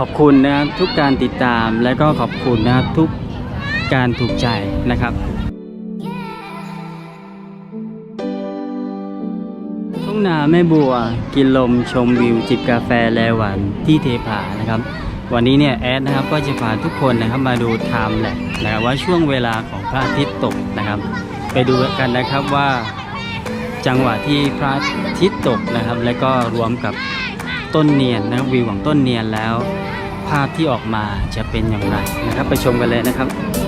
ขอบคุณนะครับทุกการติดตามและก็ขอบคุณนะครับทุกการถูกใจนะครับทุ่งนาแม่บัวกินลมชมวิวจิบกาแฟแลหวานที่เทผานะครับ วันนี้เนี่ยแอดนะครับก็จะพาทุกคนนะครับมาดูไทม์แลปนะครับว่าช่วงเวลาของพระอาทิตย์ตกนะครับ ไปดูกันนะครับว่าจังหวะที่พระอาทิตย์ตกนะครับ และก็รวมกับ ต้นเนียนนะครับวิวของต้นเนียนแล้ว ภาพที่ออกมาจะเป็นอย่างไรนะครับ ไปชมกันเลยนะครับ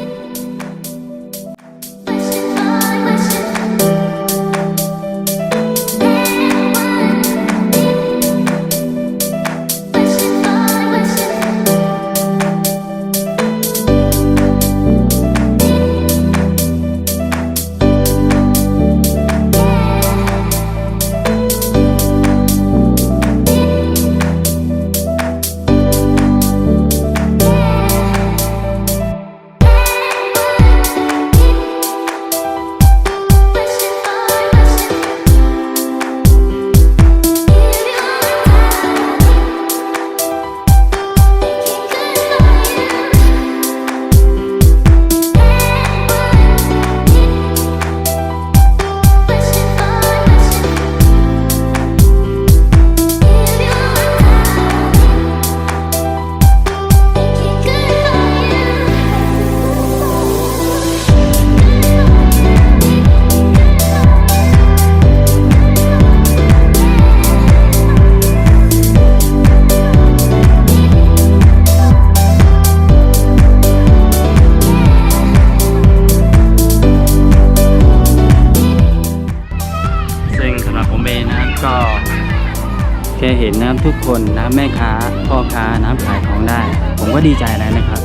แค่เห็นนะครับทุกคนนะแม่ค้า พ่อค้าน้ำขายของได้ ผมก็ดีใจแล้วนะครับ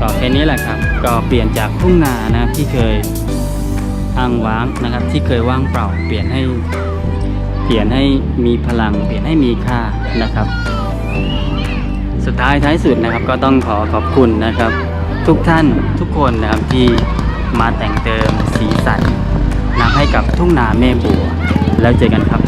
ก็แค่นี้แหละครับ ก็เปลี่ยนจากทุ่งนานะที่เคยอ้างว้างนะครับ ที่เคยว่างเปล่า เปลี่ยนให้เปลี่ยนให้มีพลัง เปลี่ยนให้มีค่านะครับ สุดท้ายท้ายสุดนะครับ ก็ต้องขอขอบคุณนะครับ ทุกท่านทุกคนนะครับที่มาแต่งเติมสีสันนำให้กับทุ่งนาแม่บัว แล้วเจอกันครับ